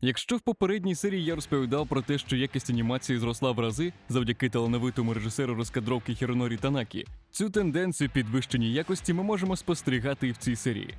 Якщо в попередній серії я розповідав про те, що якість анімації зросла в рази завдяки талановитому режисеру розкадровки Хіронорі Танакі, цю тенденцію підвищення якості ми можемо спостерігати і в цій серії.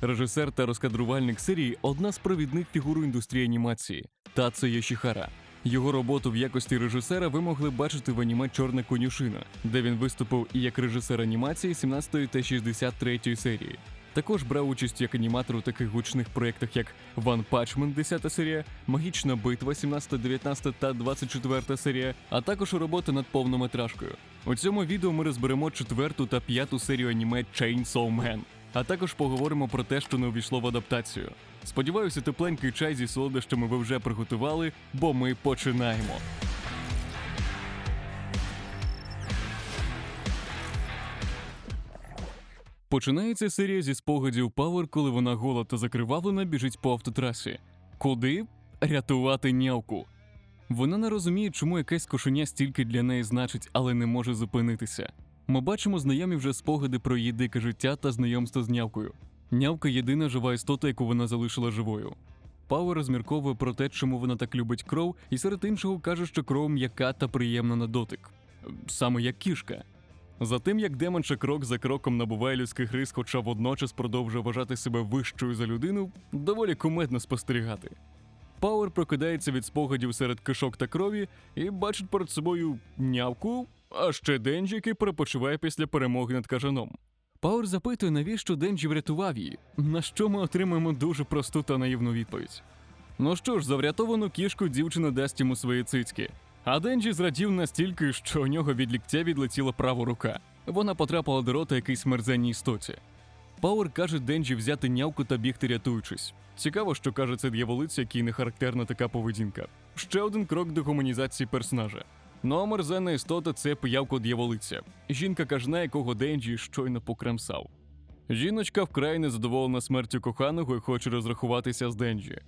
Режисер та розкадрувальник серії одна з провідних фігур індустрії анімації Тацо Йошіхара. Його роботу в якості режисера ви могли бачити в аніме Чорна конюшина, де він виступив і як режисер анімації 17 та 63 серії. Також брав участь як аніматор у таких гучних проєктах, як One Punch Man 10 серія, Магічна битва 17, 19 та 24 серія, а також роботи над повнометражкою. У цьому відео ми розберемо четверту та п'яту серію аніме Chainsaw Man, а також поговоримо про те, що не увійшло в адаптацію. Сподіваюся, тепленький чай зі солодощами ви вже приготували, бо ми починаємо. Починається серія зі спогадів Пауер, коли вона гола та закривавлена біжить по автотрасі. Куди? Рятувати нявку. Вона не розуміє, чому якесь кошеня стільки для неї значить, але не може зупинитися. Ми бачимо знайомі вже спогади про її дике життя та знайомство з нявкою. Нявка єдина жива істота, яку вона залишила живою. Пауер розмірковує про те, чому вона так любить кров, і серед іншого каже, що кров м'яка та приємна на дотик. Саме як кішка. За тим, як демонша крок за кроком набуває людських рис, хоча водночас продовжує вважати себе вищою за людину, доволі кумедно спостерігати. Пауер прокидається від спогадів серед кишок та крові і бачить перед собою нявку, а ще Денджі, який перепочиває після перемоги над кажаном. Пауер запитує, навіщо Денджі врятував її, на що ми отримаємо дуже просту та наївну відповідь. Ну що ж, за врятовану кішку дівчина дасть йому свої цицьки. А Денджі зрадів настільки, що у нього від ліктя відлетіла права рука. Вона потрапила до рота якійсь мерзенній істоті. Пауер каже Денджі взяти нявку та бігти рятуючись. Цікаво, що каже це дьяволиця, якій не характерна така поведінка. Ще один крок до гуманізації персонажа. Ну а мерзенна істота це пиявко дьяволиця. Жінка кажна, якого Денджі щойно покремсав. Жіночка вкрай незадоволена смертю коханого і хоче розрахуватися з Денджі.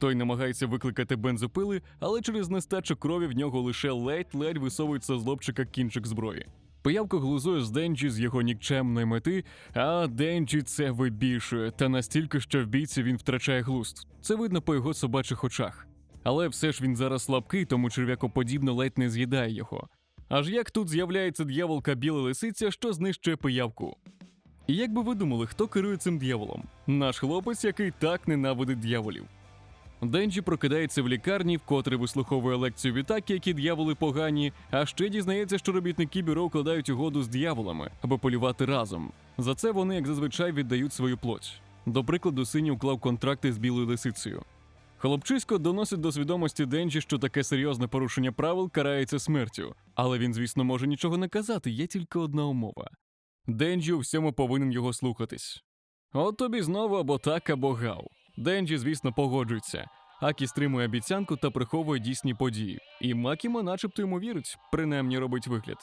Той намагається викликати бензопили, але через нестачу крові в нього лише ледь-ледь висовується з лобчика кінчик зброї. Пиявка глузує з Денджі з його нікчемної мети, а Денджі це вибільшує, та настільки, що в бійці він втрачає глузд. Це видно по його собачих очах. Але все ж він зараз слабкий, тому черв'якоподібно ледь не з'їдає його. Аж як тут з'являється дьяволка біла лисиця, що знищує пиявку. І як би ви думали, хто керує цим дьяволом? Наш хлопець, який так ненавидить дьяволів. Денджі прокидається в лікарні, вкотре вислуховує лекцію Вітакі, які дьяволи погані, а ще дізнається, що робітники бюро укладають угоду з дьяволами, аби полювати разом. За це вони, як зазвичай, віддають свою плоть. До прикладу, синій уклав контракти з білою лисицею. Хлопчисько доносить до свідомості Денджі, що таке серйозне порушення правил карається смертю, але він, звісно, може нічого не казати, є тільки одна умова. Денджі у всьому повинен його слухатись. От тобі знову або так, або гав. Денджі, звісно, погоджується. Акі стримує обіцянку та приховує дійсні події. І Макіма начебто йому вірить, принаймні робить вигляд.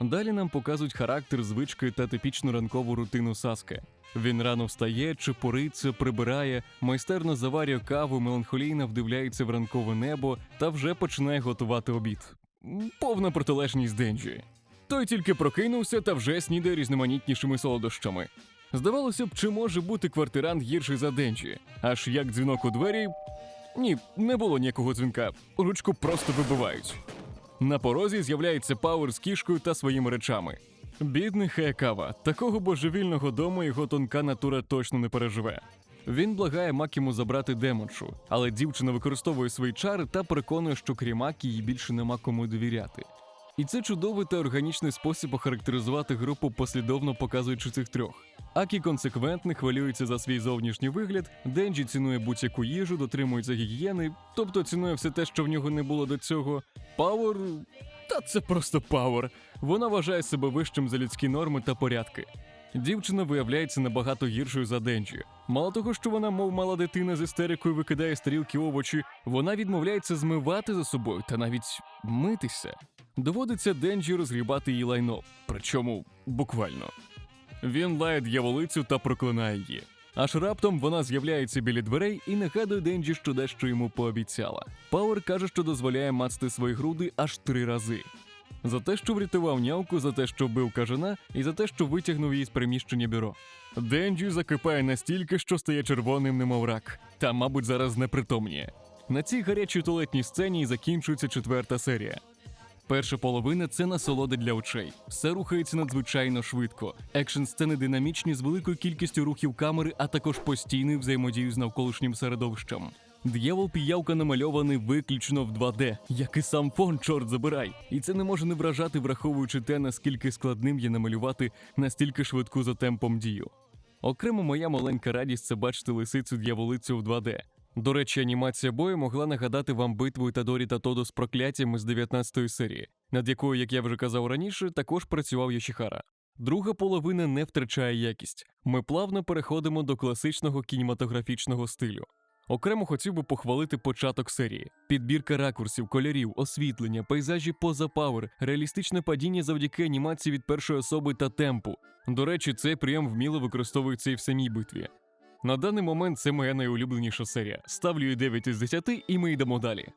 Далі нам показують характер, звички та типічну ранкову рутину Саске. Він рано встає, чепуриться, прибирає, майстерно заварює каву, меланхолійно вдивляється в ранкове небо та вже починає готувати обід. Повна протилежність Денджі. Той тільки прокинувся та вже снідає різноманітнішими солодощами. Здавалося б, чи може бути квартирант гірший за Денджі? Аж як дзвінок у двері. Ні, не було ніякого дзвінка. Ручку просто вибивають. На порозі з'являється Пауер з кішкою та своїми речами. Бідний Хаякава, такого божевільного дому його тонка натура точно не переживе. Він благає Макіму забрати демоншу, але дівчина використовує свої чари та переконує, що крім Акі їй більше нема кому довіряти. І це чудовий та органічний спосіб охарактеризувати групу, послідовно показуючи цих трьох. Акі консеквентно хвилюється за свій зовнішній вигляд, Денджі цінує будь-яку їжу, дотримується гігієни, тобто цінує все те, що в нього не було до цього. Пауер. Та це просто пауер. Вона вважає себе вищим за людські норми та порядки. Дівчина виявляється набагато гіршою за Денджі. Мало того, що вона, мов мала дитина з істерикою, викидає стрілки овочі, вона відмовляється змивати за собою та навіть митися. Доводиться Денджі розгрібати її лайно, причому буквально. Він лає дьяволицю та проклинає її. Аж раптом вона з'являється біля дверей і нагадує Денджі, що дещо йому пообіцяла. Пауер каже, що дозволяє мацати свої груди аж три рази. За те, що врятував нявку, за те, що вбив кажана, і за те, що витягнув її з приміщення бюро. Денджі закипає настільки, що стає червоним, немов рак, та, мабуть, зараз непритомніє. На цій гарячій туалетній сцені і закінчується четверта серія. Перша половина це насолода для очей. Все рухається надзвичайно швидко. Екшн сцени динамічні з великою кількістю рухів камери, а також постійною взаємодією з навколишнім середовищем. Д'явол піявка намальований виключно в 2D, як і сам фон, чорт забирай. І це не може не вражати, враховуючи те, наскільки складним є намалювати настільки швидку за темпом дію. Окремо моя маленька радість це бачити лисицю д'яволицю в 2D. До речі, анімація бою могла нагадати вам битву Ітадорі та Тодо з прокляттями з 19-ї серії, над якою, як я вже казав раніше, також працював Йошіхара. Друга половина не втрачає якість. Ми плавно переходимо до класичного кінематографічного стилю. Окремо хотів би похвалити початок серії: підбірка ракурсів, кольорів, освітлення, пейзажі поза пауер, реалістичне падіння завдяки анімації від першої особи та темпу. До речі, цей прийом вміло використовується і в самій битві. На даний момент це моя найулюбленіша серія. Ставлю їй 9 із 10 і ми йдемо далі.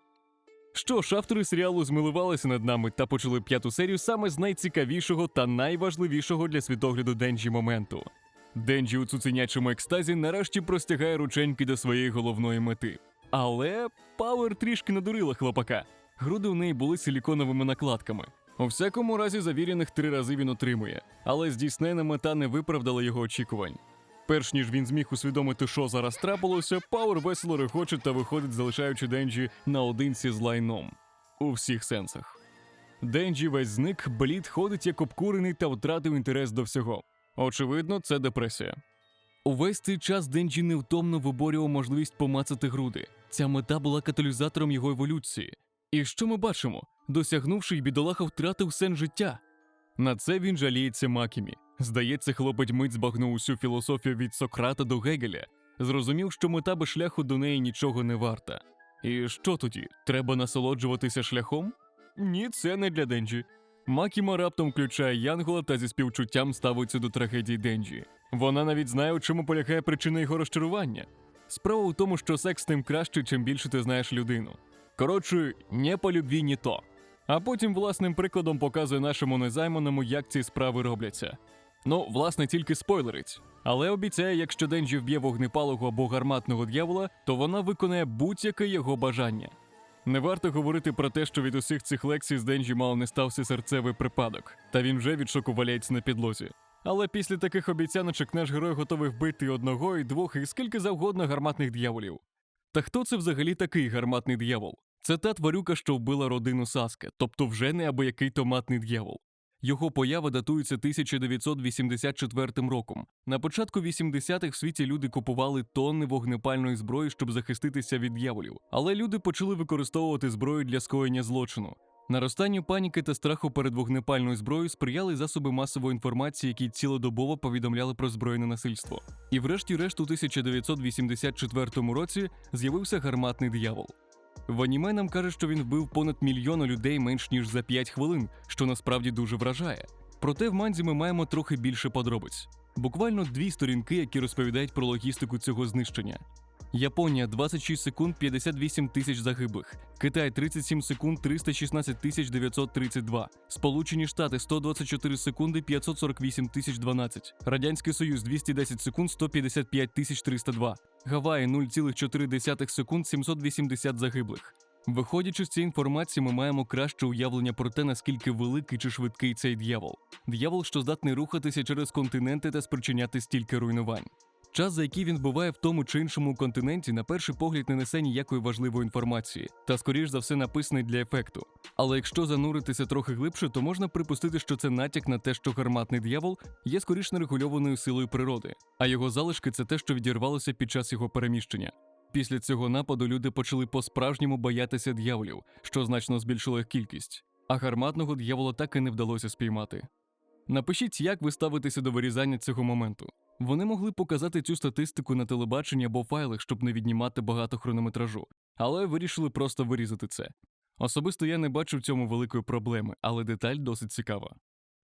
Що ж, автори серіалу змилувалися над нами та почали п'яту серію саме з найцікавішого та найважливішого для світогляду Денджі моменту. Денджі у цуценячому екстазі нарешті простягає рученьки до своєї головної мети. Але Пауер трішки надурила хлопака. Груди у неї були силіконовими накладками. У всякому разі, завірених три рази він отримує, але здійснена мета не виправдала його очікувань. Перш ніж він зміг усвідомити, що зараз трапилося, Пауер весело регоче та виходить, залишаючи Денджі наодинці з лайном. У всіх сенсах. Денджі весь зник, блід ходить як обкурений та втратив інтерес до всього. Очевидно, це депресія. Увесь цей час Денджі невтомно виборював можливість помацати груди. Ця мета була каталізатором його еволюції. І що ми бачимо? Досягнувши й бідолаха втратив сенс життя. На це він жаліється Макімі. Здається, хлопець мить збагнув усю філософію від Сократа до Гегеля, зрозумів, що мета без шляху до неї нічого не варта. І що тоді? Треба насолоджуватися шляхом? Ні, це не для Денджі. Макіма раптом включає Янгола та зі співчуттям ставиться до трагедії Денджі. Вона навіть знає, у чому полягає причина його розчарування. Справа у тому, що секс тим краще, чим більше ти знаєш людину. Коротше, не по любві, ні то. А потім власним прикладом показує нашому незайманому, як ці справи робляться. Ну, власне, тільки спойлерить. Але обіцяє, якщо Денджі вб'є вогнепалого або гарматного д'явола, то вона виконає будь-яке його бажання. Не варто говорити про те, що від усіх цих лекцій з Денджі мало не стався серцевий припадок, та він вже від шоку валяється на підлозі. Але після таких обіцяночок наш герой готовий вбити одного, і двох, і скільки завгодно гарматних дьяволів. Та хто це взагалі такий гарматний д'явол? Це та тварюка, що вбила родину Саске, тобто вже не або який томатний д'явол. Його поява датується 1984 роком. На початку 80-х в світі люди купували тонни вогнепальної зброї, щоб захиститися від д'яволів. Але люди почали використовувати зброю для скоєння злочину. Наростанню паніки та страху перед вогнепальною зброєю сприяли засоби масової інформації, які цілодобово повідомляли про збройне насильство. І врешті-решт у 1984 році з'явився гарматний диявол. В аніме нам каже, що він вбив понад мільйона людей менш ніж за 5 хвилин, що насправді дуже вражає. Проте в манзі ми маємо трохи більше подробиць. Буквально дві сторінки, які розповідають про логістику цього знищення. Японія 26 секунд 58 тисяч загиблих, Китай 37 секунд 316 тисяч 932, Сполучені Штати 124 секунди 548 тисяч 12, Радянський Союз 210 секунд 155 тисяч 302, Гаваї 0,4 секунд 780 загиблих. Виходячи з цієї інформації, ми маємо краще уявлення про те, наскільки великий чи швидкий цей д'явол. Д'явол, що здатний рухатися через континенти та спричиняти стільки руйнувань. Час, за який він буває в тому чи іншому континенті, на перший погляд не несе ніякої важливої інформації, та скоріш за все написаний для ефекту. Але якщо зануритися трохи глибше, то можна припустити, що це натяк на те, що гарматний д'явол є скоріш нерегульованою силою природи, а його залишки це те, що відірвалося під час його переміщення. Після цього нападу люди почали по-справжньому боятися д'яволів, що значно збільшило їх кількість, а гарматного д'явола так і не вдалося спіймати. Напишіть, як ви ставитеся до вирізання цього моменту. Вони могли показати цю статистику на телебаченні або файлах, щоб не віднімати багато хронометражу, але вирішили просто вирізати це. Особисто я не бачу в цьому великої проблеми, але деталь досить цікава.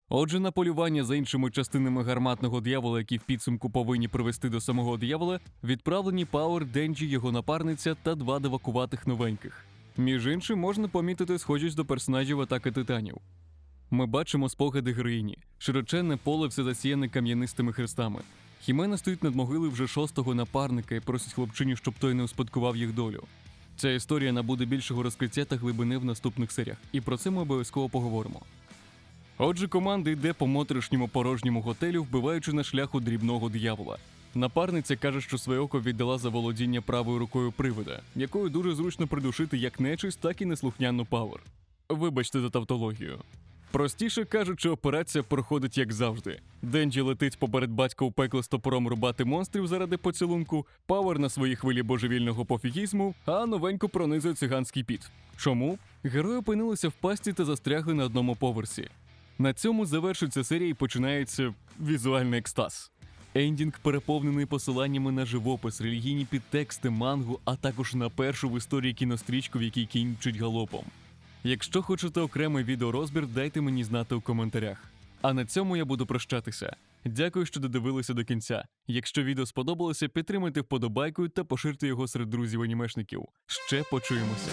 Отже, на полювання за іншими частинами гарматного д'явола, які в підсумку повинні привести до самого д'явола, відправлені Пауер, Денджі, його напарниця та два девакуватих новеньких. Між іншим, можна помітити схожість до персонажів атаки титанів. Ми бачимо спогади героїні, широченне поле все засіяне кам'янистими хрестами. Хімена стоїть над могилою вже шостого напарника і просить хлопчині, щоб той не успадкував їх долю. Ця історія набуде більшого розкриття та глибини в наступних серіях, і про це ми обов'язково поговоримо. Отже, команда йде по моторошньому порожньому готелю, вбиваючи на шляху дрібного диявола. Напарниця каже, що своє око віддала за володіння правою рукою привида, якою дуже зручно придушити як нечисть, так і неслухняну павер. Вибачте за тавтологію. Простіше кажучи, операція проходить як завжди. Денджі летить поперед батька у пекло з топором рубати монстрів заради поцілунку, Пауер на своїй хвилі божевільного пофігізму, а новенько пронизує циганський піт. Чому? Герої опинилися в пасті та застрягли на одному поверсі. На цьому завершується серія і починається візуальний екстаз. Ендінг переповнений посиланнями на живопис, релігійні підтексти, мангу, а також на першу в історії кінострічку, в якій кінь мчить галопом. Якщо хочете окремий відеорозбір, дайте мені знати у коментарях. А на цьому я буду прощатися. Дякую, що додивилися до кінця. Якщо відео сподобалося, підтримайте вподобайкою та поширте його серед друзів анімешників. Ще почуємося.